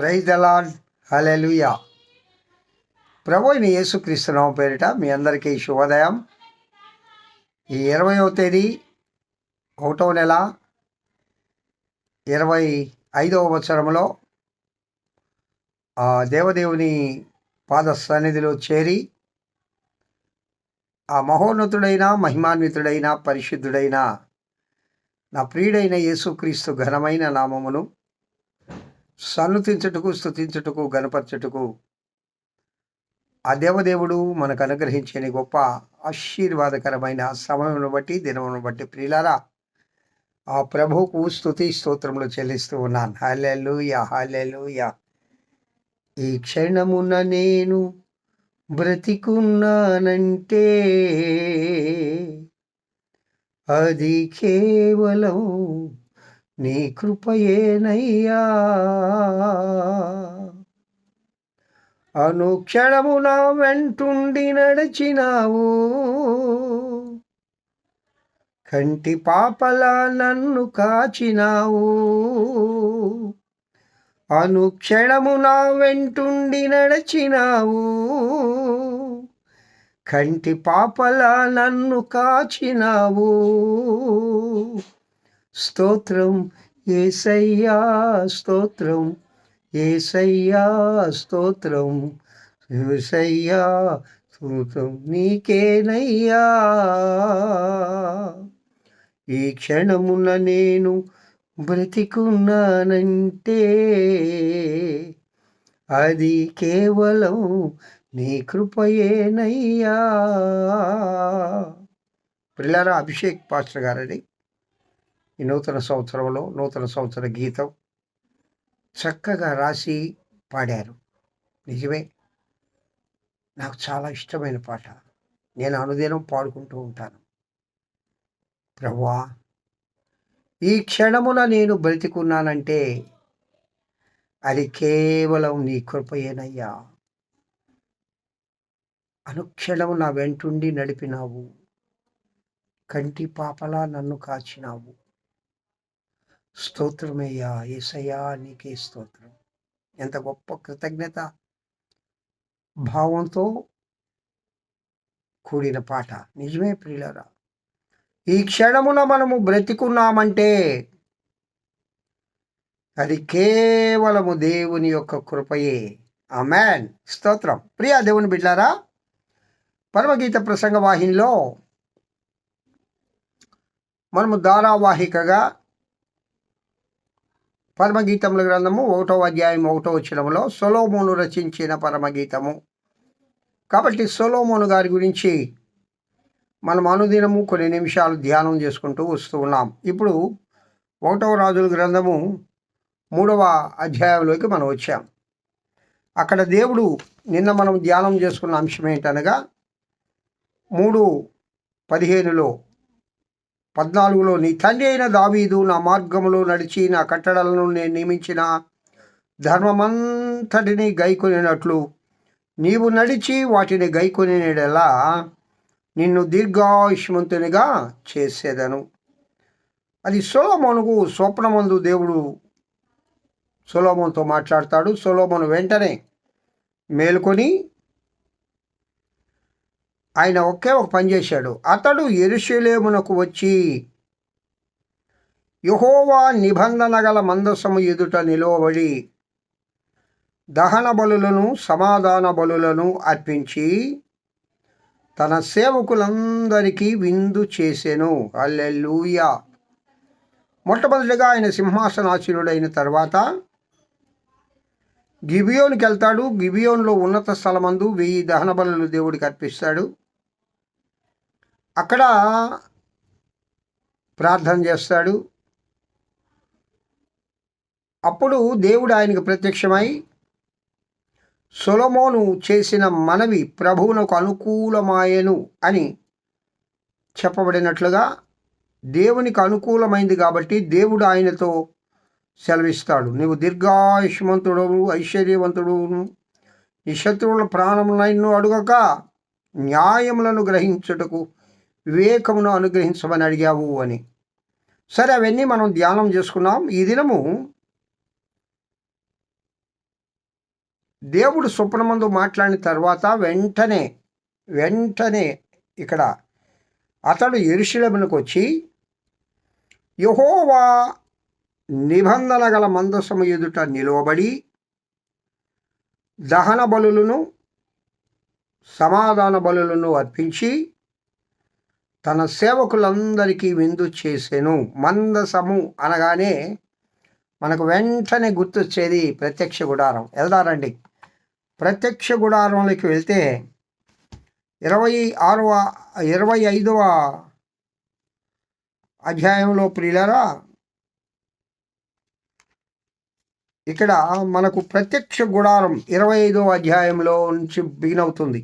Praise the Lord hallelujah ప్రభు యేసుక్రీస్తు నామ పేరిట మీ అందరికీ శుభోదయం. ఈ ఇరవయో తేదీ ఒకటవ నెల ఇరవై ఐదవ సంవత్సరంలో ఆ దేవదేవుని పాద సన్నిధిలో చేరి ఆ మహోన్నతుడైన మహిమాన్వితుడైన పరిశుద్ధుడైన నా ప్రియుడైన యేసుక్రీస్తు ఘనమైన నామమును సన్నుతించటకు స్తుతించుటకు గణపరచుటకు ఆ దేవదేవుడు మనకు అనుగ్రహించిన గొప్ప ఆశీర్వాదకరమైన సమయమును బట్టి దినమును బట్టి ప్రియులారా ఆ ప్రభువుకు స్తుతి స్తోత్రములు చెల్లిస్తూ ఉన్నాను. హాలెలుయా హాలెలుయా ఈ క్షణమున నేను బ్రతికున్నానంటే అది కేవలం నీ కృపయేనయ్యా. అనుక్షణము నా వెంటుండి నడిచినావు. కంటి పాపలా నన్ను కాచినావు. అనుక్షణము నా వెంటుండి నడిచినావు. కంటి పాపలా నన్ను కాచినావు. స్తోత్రం ఏసయ్యా స్తోత్రం ఏసయ్యా స్తోత్రం ఏసయ్యా స్తోత్రం నీకేనయ్యా. ఈ క్షణమున నేను బ్రతికున్నానంటే అది కేవలం నీ కృపయేనయ్యా. పిల్లరా అభిషేక్ పాస్టర్ గారని ఈ నూతన సంవత్సరంలో నూతన సంవత్సర గీతం చక్కగా రాసి పాడారు. నిజమే. నాకు చాలా ఇష్టమైన పాట. నేను అనుదినం పాడుకుంటూ ఉంటాను. ప్రభువా ఈ క్షణమున నేను బ్రతికున్నానంటే అది కేవలం నీ కృపయేనయ్యా. అనుక్షణము నా వెంటుండి నడిపినావు. కంటి పాపలా నన్ను కాచినావు. స్తోత్రమయ్యా ఏసయ్యా నీకే స్తోత్రం. ఎంత గొప్ప కృతజ్ఞత భావంతో కూడిన పాట. నిజమే ప్రియులరా. ఈ క్షణమున మనము బ్రతికున్నామంటే అది కేవలము దేవుని యొక్క కృపయే. అమెన్ స్తోత్రం. ప్రియా దేవుని బిడ్డారా పరమగీత ప్రసంగ వాహినిలో మనము ధారావాహికగా పరమగీతముల గ్రంథము ఒకటో అధ్యాయం ఒకటో వచ్చినములో సొలోమోను రచించిన పరమగీతము. కాబట్టి సొలోమోను గారి గురించి మనం అనుదినము కొన్ని నిమిషాలు ధ్యానం చేసుకుంటూ వస్తూ ఉన్నాం. ఇప్పుడు ఒకటవ రాజుల గ్రంథము మూడవ అధ్యాయంలోకి మనం వచ్చాం. అక్కడ దేవుడు నిన్న మనం ధ్యానం చేసుకున్న అంశం ఏంటనగా మూడు పదిహేనులో పద్నాలుగులో నీ తండ్రి అయిన దావీదు నా మార్గంలో నడిచి నా కట్టడలను నేను నియమించిన ధర్మమంతటిని గైకొనినట్లు. నీవు నడిచి వాటిని గైకొనినలా నిన్ను దీర్ఘాయుష్మంతునిగా చేసేదను. అది సొలోమోనుకు స్వప్నమందు దేవుడు సులభంతో మాట్లాడతాడు. సొలోమోను వెంటనే మేలుకొని ఆయన ఒకే ఒక పని చేశాడు. అతడు ఎరుషులేమునకు వచ్చి యహోవా నిబంధన గల మందసము ఎదుట నిలువబడి దహన బలులను సమాధాన బలులను అర్పించి తన సేవకులందరికీ విందు చేసెను. అల్లెలూయా మొట్టమొదటిగా ఆయన సింహాసనాశీనుడైన తర్వాత గిబియోన్కి వెళ్తాడు గిబియోన్లో ఉన్నత స్థలమందు వెయ్యి దహన బలులు దేవుడికి అర్పిస్తాడు. అక్కడ ప్రార్థన చేస్తాడు. అప్పుడు దేవుడు ఆయనకు ప్రత్యక్షమై సొలమోను చేసిన మనవి ప్రభువునకు అనుకూలమాయను అని చెప్పబడినట్లుగా దేవునికి అనుకూలమైంది కాబట్టి దేవుడు ఆయనతో సెలవిస్తాడు. నీవు దీర్ఘాయుష్మంతుడు ఐశ్వర్యవంతుడు నీ శత్రువుల ప్రాణములైన అడుగక న్యాయములను గ్రహించుటకు వివేకమును అనుగ్రహించమని అడిగావు అని. సరే అవన్నీ మనం ధ్యానం చేసుకున్నాం. ఈ దినము దేవుడు స్వప్నమందు మాట్లాడిన తర్వాత వెంటనే వెంటనే ఇక్కడ అతడు ఎరుశలమునకు వచ్చి యహోవా నిబంధన గల మందసము ఎదుట నిలువబడి దహన బలులను సమాధాన బలులను అర్పించి తన సేవకులందరికీ విందు చేసెను. మందసము అనగానే మనకు వెంటనే గుర్తొచ్చేది ప్రత్యక్ష గుడారం. వెళ్దారండి ప్రత్యక్ష గుడారంలోకి వెళ్తే ఇరవై ఆరవ ఇరవై ఐదవ అధ్యాయంలో ప్రియులరా ఇక్కడ మనకు ప్రత్యక్ష గుడారం ఇరవై ఐదవ అధ్యాయంలో నుంచి బిగిన్ అవుతుంది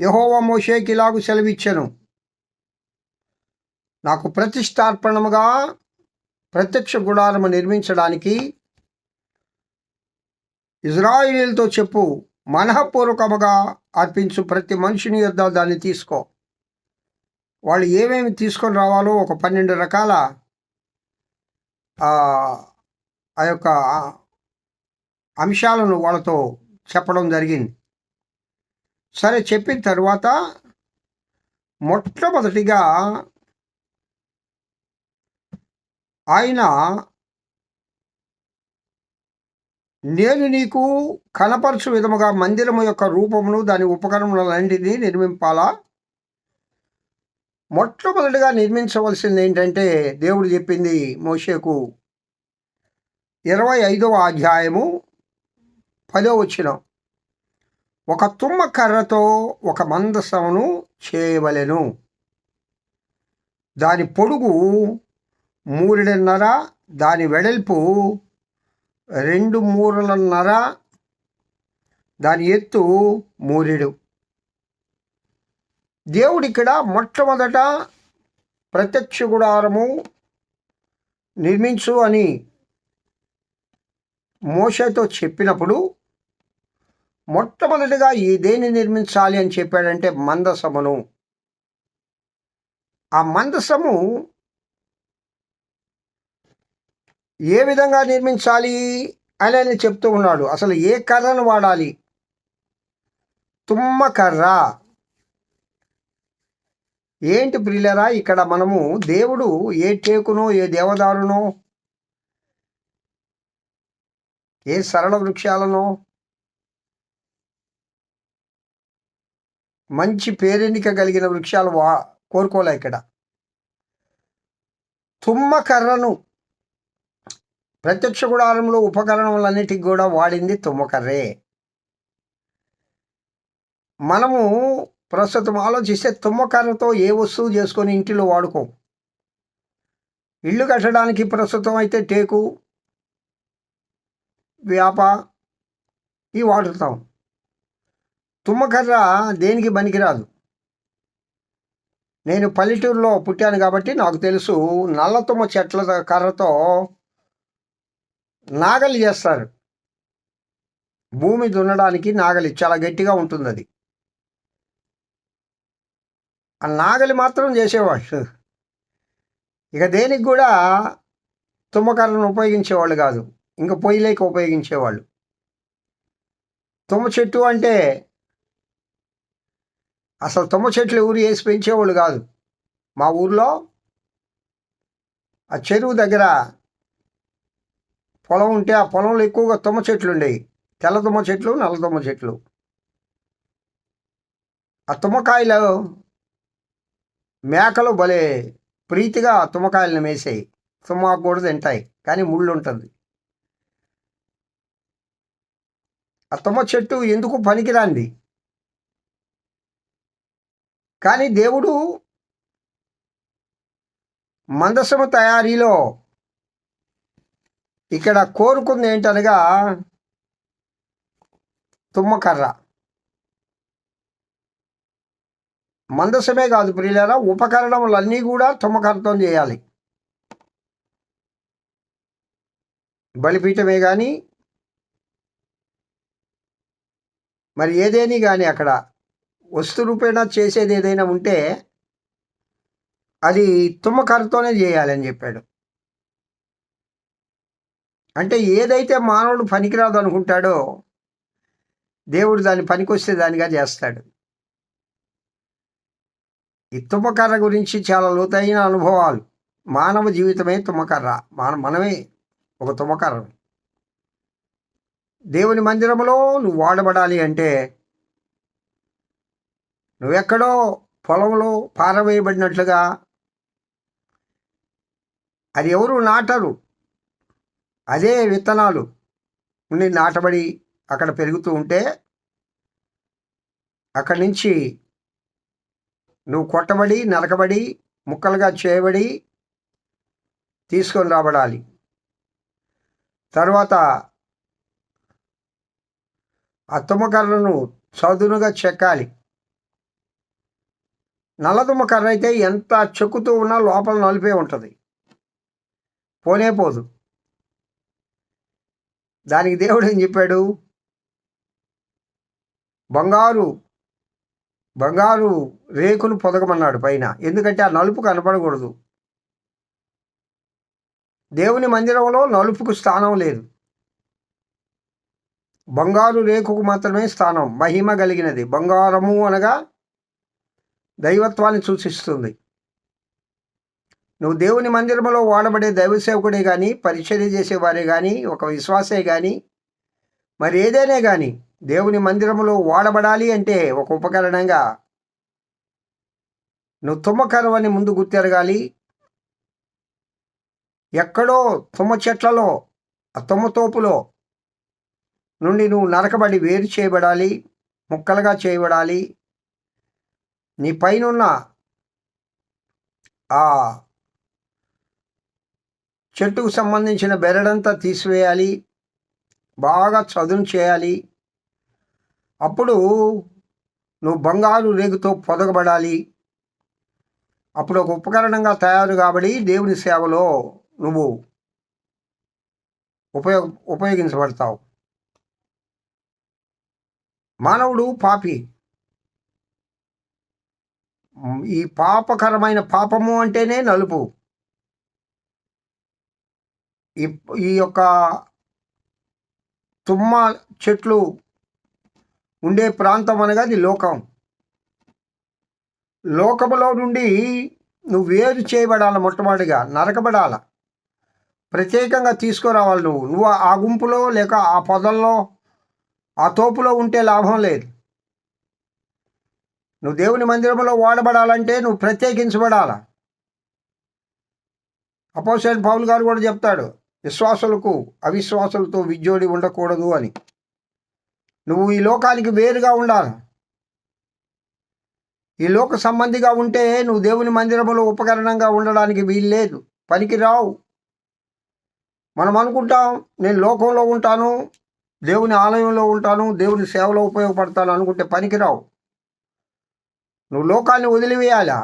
యహోవ మోషేకి ఇలాగు సెలవిచ్చెను. నాకు ప్రతిష్టార్పణముగా ప్రత్యక్ష గుడారము నిర్మించడానికి ఇజ్రాయిలీలతో చెప్పు మనఃపూర్వకముగా అర్పించు ప్రతి మనిషిని యొద్ద దాన్ని తీసుకో. వాళ్ళు ఏమేమి తీసుకొని రావాలో ఒక పన్నెండు రకాల ఆ యొక్క అంశాలను వాళ్ళతో చెప్పడం జరిగింది. సరే చెప్పిన తర్వాత మొట్టమొదటిగా ఆయన నేను నీకు కనపరచు విధముగా మందిరము యొక్క రూపమును దాని ఉపకరణములన్నింటినీ నిర్మింపాలా? మొట్టమొదటిగా నిర్మించవలసింది ఏంటంటే దేవుడు చెప్పింది మోషేకు ఇరవై ఐదవ అధ్యాయము పదో వచ్చినాం ఒక తుమ్మ కర్రతో ఒక మందసమును చేయవలెను. దాని పొడుగు మూరెడున్నర దాని వెడల్పు రెండు మూరలన్నర దాని ఎత్తు మూరెడు దేవుడిక్కడ మొట్టమొదట ప్రత్యక్ష గుడారము నిర్మించు అని మోషతో చెప్పినప్పుడు మొట్టమొదటిగా ఈ దేన్ని నిర్మించాలి అని చెప్పాడంటే మందసమును. ఆ మందసము ఏ విధంగా నిర్మించాలి అని ఆయన చెప్తూ ఉన్నాడు. అసలు ఏ కర్రను వాడాలి? తుమ్మ కర్ర. ఏంటి ప్రియులరా ఇక్కడ మనము దేవుడు ఏ టేకునో ఏ దేవదారునో ఏ సరళ వృక్షాలనో మంచి పేరెన్నిక కలిగిన వృక్షాలు వా కోరుకోలే ఇక్కడ. తుమ్మ కర్రను ప్రత్యక్ష గుడారంలో ఉపకరణములన్నిటికి కూడా వాడింది తుమ్మకర్రే. మనము ప్రస్తుతం ఆలోచిస్తే తుమ్మకర్రతో ఏ వస్తువు చేసుకొని ఇంటిలో వాడుకో. ఇల్లు కట్టడానికి ప్రస్తుతం అయితే టేకు వేప ఇవి వాడుతాం. తుమ్మకర్ర దేనికి పనికిరాదు? నేను పల్లెటూరులో పుట్టాను కాబట్టి నాకు తెలుసు నల్ల తుమ్మ చెట్ల కర్రతో నాగలి చేస్తారు. భూమి దున్నడానికి నాగలి చాలా గట్టిగా ఉంటుంది అది ఆ నాగలి మాత్రం చేసేవాళ్ళు. ఇక దేనికి కూడా తుమ్మకర్రను ఉపయోగించేవాళ్ళు కాదు. ఇంకా పొయ్యిలేక ఉపయోగించేవాళ్ళు. తుమ్మ చెట్టు అంటే అసలు తుమ్మ చెట్లు ఊరు వేసి పెంచేవాళ్ళు కాదు. మా ఊర్లో ఆ చెరువు దగ్గర పొలం ఉంటే ఆ పొలంలో ఎక్కువగా తుమ్మ చెట్లు ఉండేవి. తెల్ల తుమ్మ చెట్లు నల్ల తుమ్మ చెట్లు. ఆ తుమ్మకాయలు మేకలు భలే ప్రీతిగా ఆ తుమ్మకాయలను మేసాయి. తుమ్మాకు కూడా తింటాయి కానీ ముళ్ళు ఉంటుంది. ఆ తుమ్మ చెట్టు ఎందుకు పనికిరాంది కానీ దేవుడు మందసము తయారీలో ఇక్కడ కోరుకుంది ఏంటనగా తుమ్మకర్ర. మందసమే కాదు ప్రియులారా ఉపకరణములన్నీ కూడా తుమ్మకర్రతో చేయాలి. బలిపీఠమే కానీ మరి ఏదేని కానీ అక్కడ వస్తు రూపేణా చేసేది ఏదైనా ఉంటే అది తుమ్మకర్రతోనే చేయాలని చెప్పాడు. అంటే ఏదైతే మానవుడు పనికిరాదు అనుకుంటాడో దేవుడు దాన్ని పనికొస్తే దానిగా చేస్తాడు. ఈ తుమ్మకర్ర గురించి చాలా లోతైన అనుభవాలు. మానవ జీవితమే తుమ్మకర్ర. మన మనమే ఒక తుమ్మకర్ర దేవుని మందిరంలో నువ్వు వాడబడాలి అంటే నువ్వెక్కడో పొలంలో పారవేయబడినట్లుగా. అది ఎవరు నాటరు? అదే విత్తనాలు. ఉండి నాటబడి అక్కడ పెరుగుతూ ఉంటే అక్కడి నుంచి నువ్వు కొట్టబడి నరకబడి ముక్కలుగా చేయబడి తీసుకొని రాబడాలి. తర్వాత ఆ తుమ్మకర్రను చదునుగా చెక్కాలి. నల్లదుమ్మ కర్ర అయితే ఎంత చెక్కుతూ ఉన్నా లోపల నలిపే ఉంటుంది. పోనే పోదు. దానికి దేవుడు ఏం చెప్పాడు? బంగారు బంగారు రేకులు పొదగమన్నాడు పైన. ఎందుకంటే ఆ నలుపు కనపడకూడదు. దేవుని మందిరంలో నలుపుకు స్థానం లేదు. బంగారు రేకుకు మాత్రమే స్థానం మహిమ కలిగినది. బంగారము అనగా దైవత్వాన్ని సూచిస్తుంది. నువ్వు దేవుని మందిరంలో వాడబడే దైవ సేవకుడే కానీ పరిచర్య చేసేవారే కానీ ఒక విశ్వాసే కానీ మరి ఏదైనా కానీ దేవుని మందిరంలో వాడబడాలి అంటే ఒక ఉపకరణంగా నువ్వు తుమ్మకరవని ముందు గుర్తెరగాలి. ఎక్కడో తుమ్మ చెట్లలో ఆ తుమ్మ తోపులో నుండి నువ్వు నరకబడి వేరు చేయబడాలి ముక్కలుగా చేయబడాలి నీ పైనున్న ఆ చెట్టుకు సంబంధించిన బెరడంతా తీసివేయాలి. బాగా చదును చేయాలి. అప్పుడు నువ్వు బంగారు రేగుతో పొదగబడాలి. అప్పుడు ఒక ఉపకరణంగా తయారు కాబడి దేవుని సేవలో నువ్వు ఉపయోగ ఉపయోగించబడతావు. మానవుడు పాపి. ఈ పాపకరమైన పాపము అంటేనే నలుపు. ఈ ఈ యొక్క తుమ్మ చెట్లు ఉండే ప్రాంతం అనగా అది లోకం. లోకములో నుండి నువ్వు వేరు చేయబడాల మొట్టమొదటిగా? నరకబడాల? ప్రత్యేకంగా తీసుకురావాలి నువ్వు. నువ్వు ఆ గుంపులో లేక ఆ పొదల్లో ఆ తోపులో ఉంటే లాభం లేదు. నువ్వు దేవుని మందిరంలో వాడబడాలంటే నువ్వు ప్రత్యేకించబడాల? అపోసైడ్ పౌల్ గారు కూడా చెప్తాడు విశ్వాసులకు అవిశ్వాసులతో విజ్జోడి ఉండకూడదు అని. నువ్వు ఈ లోకానికి వేరుగా ఉండాలి. ఈ లోక సంబంధిగా ఉంటే నువ్వు దేవుని మందిరంలో ఉపకరణంగా ఉండడానికి వీలు లేదు పనికి రావు మనం అనుకుంటాం నేను లోకంలో ఉంటాను దేవుని ఆలయంలో ఉంటాను దేవుని సేవలో ఉపయోగపడతాను అనుకుంటే పనికిరావు. నువ్వు లోకాన్ని వదిలివేయాలా?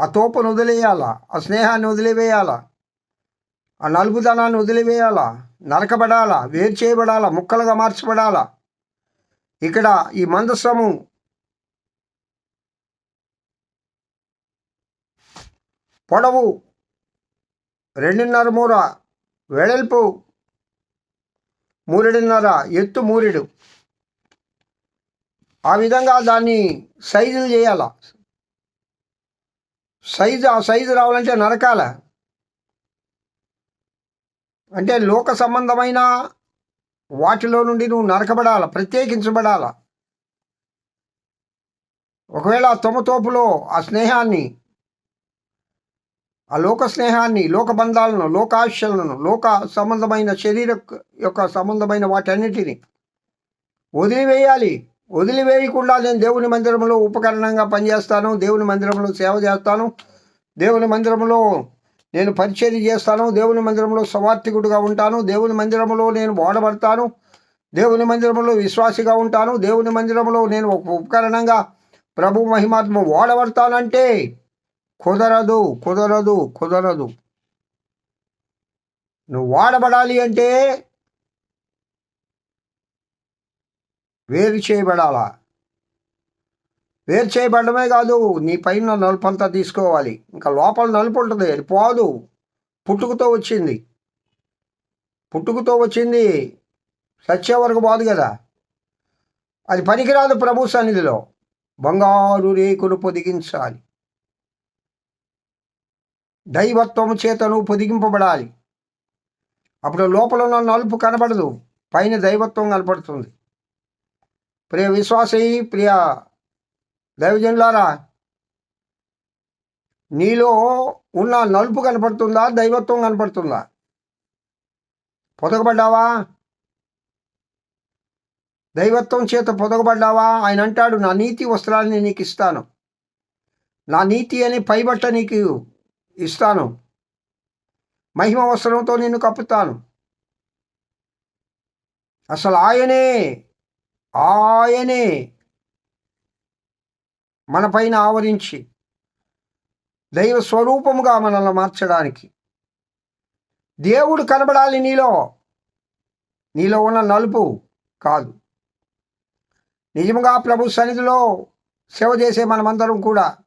ఆ తోపను వదిలేయాలా ఆ స్నేహాన్ని వదిలివేయాలా? ఆ నలుగుదనాన్ని వదిలివేయాలా? నరకబడాలా? వేరు చేయబడాలా? ముక్కలుగా మార్చబడాలా? ఇక్కడ ఈ మందస్వము పొడవు రెండున్నర మూర వెడల్పు మూరెడున్నర ఎత్తు మూరెడు. ఆ విధంగా దాన్ని సైజులు చేయాల? సైజు ఆ సైజు రావాలంటే నరకాల. అంటే లోక సంబంధమైన వాటిలో నుండి నువ్వు నరకబడాల? ప్రత్యేకించబడాల? ఒకవేళ ఆ తొమ్మతోపులో ఆ స్నేహాన్ని ఆ లోక స్నేహాన్ని లోక బంధాలను లోకాశలను లోక సంబంధమైన శరీర యొక్క సంబంధమైన వాటన్నిటిని వదిలివేయాలి. వదిలివేయకుండా నేను దేవుని మందిరంలో ఉపకరణంగా పనిచేస్తాను దేవుని మందిరంలో సేవ చేస్తాను దేవుని మందిరంలో నేను పరిచర్య చేస్తాను దేవుని మందిరంలో సవార్థికుడిగా ఉంటాను దేవుని మందిరంలో నేను వాడబడతాను దేవుని మందిరంలో విశ్వాసిగా ఉంటాను దేవుని మందిరంలో నేను ఒక ఉపకరణంగా ప్రభు మహిమాత్మ వాడబడతానంటే కుదరదు కుదరదు కుదరదు. నువ్వు వాడబడాలి అంటే వేరు చేయబడాలా? వేరు చేయబడమే కాదు నీ పైన నలుపు అంతా తీసుకోవాలి. ఇంకా లోపల నలుపు ఉంటుంది అది పోదు. పుట్టుకతో వచ్చింది. పుట్టుకతో వచ్చింది సత్య వరకు బాదు కదా. అది పనికిరాదు ప్రభు సన్నిధిలో. బంగారు రేకులు పొదిగించాలి. దైవత్వం చేతను పొదిగింపబడాలి. అప్పుడు లోపల ఉన్న నలుపు కనబడదు పైన దైవత్వం కనపడుతుంది. ప్రియ విశ్వాసీ ప్రియ దైవజనులారా నీలో ఉన్న నలుపు కనపడుతుందా? దైవత్వం కనపడుతుందా? పొదగబడ్డావా? దైవత్వం చేత పొదగబడ్డావా? ఆయన అంటాడు నా నీతి వస్త్రాన్ని నీకు ఇస్తాను. నా నీతి అని పైబట్ట నీకు ఇస్తాను. మహిమ వస్త్రంతో నిన్ను కప్పుతాను. అసలు ఆయనే ఆయనే మన పైన ఆవరించి దైవ స్వరూపముగా మనల్ని మార్చడానికి. దేవుడు కనబడాలి నీలో. నీలో ఉన్న నలుపు కాదు. నిజముగా ప్రభు సన్నిధిలో సేవ చేసే మనమందరం కూడా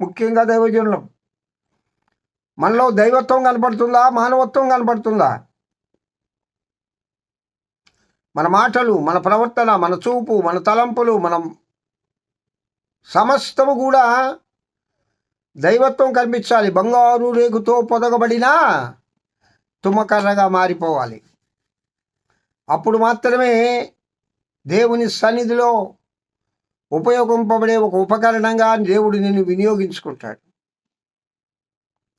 ముఖ్యంగా దైవజనులం. మనలో దైవత్వం కనపడుతుందా? మానవత్వం కనపడుతుందా? మన మాటలు మన ప్రవర్తన మన చూపు మన తలంపులు మనం సమస్తము కూడా దైవత్వం కనిపించాలి బంగారు రేకుతో పొదగబడిన తుమ్మకర్రగా మారిపోవాలి. అప్పుడు మాత్రమే దేవుని సన్నిధిలో ఉపయోగింపబడే ఒక ఉపకరణంగా దేవుడు నిన్ను వినియోగించుకుంటాడు.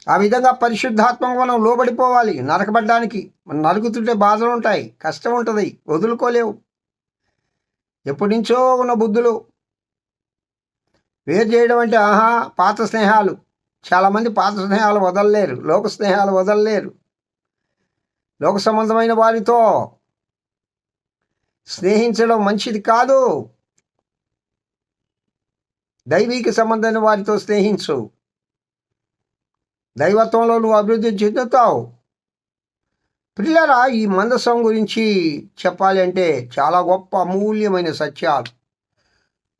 ఆ విధంగా పరిశుద్ధాత్మకు మనం లోబడిపోవాలి. నరకబడ్డానికి మనం నరుకుతుంటే బాధలు ఉంటాయి కష్టం ఉంటుంది వదులుకోలేవు. ఎప్పటి నుంచో ఉన్న బుద్ధులు వేరు చేయడం అంటే ఆహా పాత స్నేహాలు. చాలామంది పాత స్నేహాలు వదలలేరు లోక స్నేహాలు వదలలేరు. లోక సంబంధమైన వారితో స్నేహించడం మంచిది కాదు. దైవీకి సంబంధమైన వారితో స్నేహించు. దైవత్వంలో నువ్వు అభివృద్ధి చెందుతావు. పిల్లరా ఈ మందసం గురించి చెప్పాలి అంటే చాలా గొప్ప అమూల్యమైన సత్యాలు.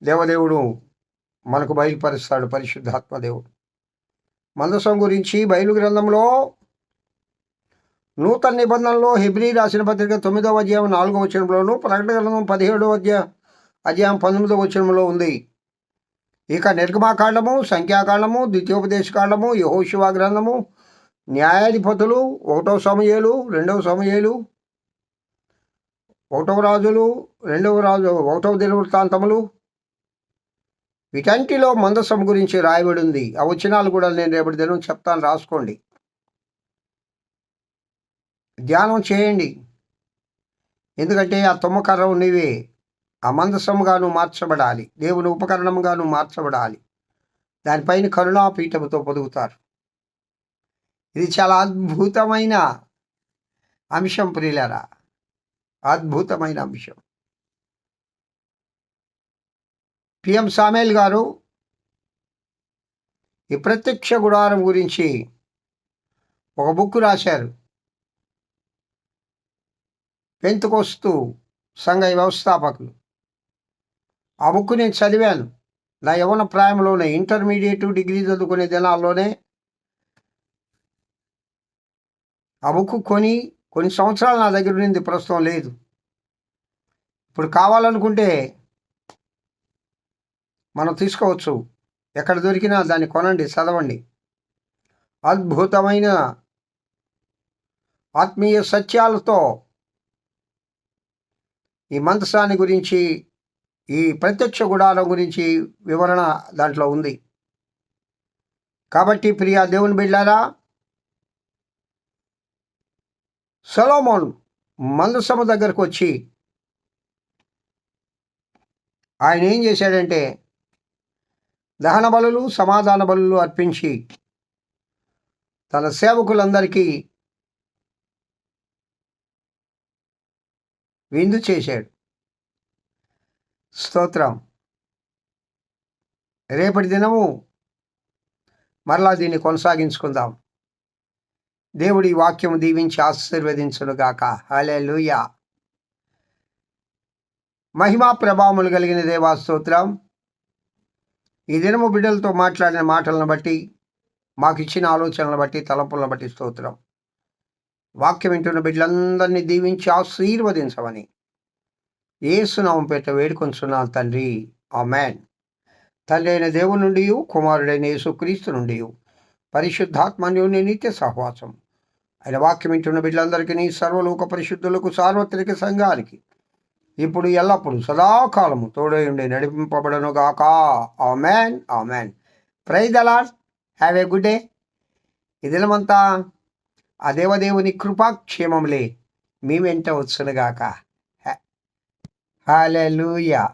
దేవదేవుడు మనకు బయలుపరుస్తాడు పరిశుద్ధాత్మదేవుడు మందసం గురించి బయలు గ్రంథంలో నూతన నిబంధనలో హెబ్రి రాసిన పత్రిక తొమ్మిదవ అధ్యాయం నాలుగవ వచనంలోను ప్రకటన గ్రంథం పదిహేడవ అధ్యాయం అధ్యాయం పంతొమ్మిదవ వచనంలో ఉంది. ఇక నిర్గమాకాండము సంఖ్యాకాండము ద్వితీయోపదేశకాండము యహోశివా గ్రంథము న్యాయాధిపతులు ఒకటవ సమయాలు రెండవ సమయాలు ఒకటవ రాజులు రెండవ రాజు ఒకటవ దినవృత్తాంతములు. వీటంటిలో మందసం గురించి రాయబడి ఉంది ఆ వచనాలు కూడా నేను రేపటి దినం చెప్తాను. రాసుకోండి. ధ్యానం చేయండి. ఎందుకంటే ఆ తుమ్మకర్ర ఉన్నవే ఆ మార్చబడాలి. దేవుని ఉపకరణముగాను మార్చబడాలి. దానిపైన కరుణాపీఠముతో పొదుగుతారు. ఇది చాలా అద్భుతమైన అంశం ప్రియులరా. అద్భుతమైన అంశం. పిఎం సామేల్ గారు ఈ ప్రత్యక్ష గుడారం గురించి ఒక బుక్ రాశారు. పెంతుకొస్తూ సంఘ వ్యవస్థాపకులు. ఆ బుక్ నేను చదివాను. నా యవన ప్రాయంలోనే ఇంటర్మీడియట్ డిగ్రీ చదువుకునే దినాల్లోనే ఆ బుక్ కొని కొన్ని సంవత్సరాలు నా దగ్గర ఉన్నది ప్రస్తుతం లేదు. ఇప్పుడు కావాలనుకుంటే మనం తీసుకోవచ్చు. ఎక్కడ దొరికినా దాన్ని కొనండి చదవండి. అద్భుతమైన ఆత్మీయ సత్యాలతో ఈ మంత్రసాన్ని గురించి ఈ ప్రత్యక్ష గుడారం గురించి వివరణ దాంట్లో ఉంది. కాబట్టి ప్రియా దేవుని బిడ్డారా సొలోమోన్ మందసము దగ్గరకు వచ్చి ఆయన ఏం చేశాడంటే దహన బలులు సమాధాన బలులు అర్పించి తన సేవకులందరికీ విందు చేశాడు. స్తోత్రం. రేపటి దినము మరలా దీన్ని కొనసాగించుకుందాం. దేవుడి వాక్యము దీవించి ఆశీర్వదించునుగాక గాక. లూయ మహిమా ప్రభావములు కలిగిన దేవా స్తోత్రం. ఈ దినము బిడ్డలతో మాట్లాడిన మాటలను బట్టి మాకు ఇచ్చిన ఆలోచనలను బట్టి తలపులను బట్టి స్తోత్రం. వాక్యం వింటున్న బిడ్డలందరినీ దీవించి ఆశీర్వదించమని. ఏసునామం పేట వేడుకొంచున్నాను తండ్రి. ఆ మ్యాన్ తండ్రి అయిన దేవుని నుండి కుమారుడైన యేసుక్రీస్తు నుండి పరిశుద్ధాత్మని నిత్య సహవాసం ఆయన వాక్యం వింటున్న బిడ్డలందరికీ నీ సర్వలోక పరిశుద్ధులకు సార్వత్రిక సంఘానికి ఇప్పుడు ఎల్లప్పుడు సదాకాలము తోడై ఉండి నడిపింపబడను గాక amen praise the lord have a good day. ఇదిలమంతా ఆ దేవదేవుని కృపాక్షేమములే మీ వెంట వచ్చునుగాక. Hallelujah.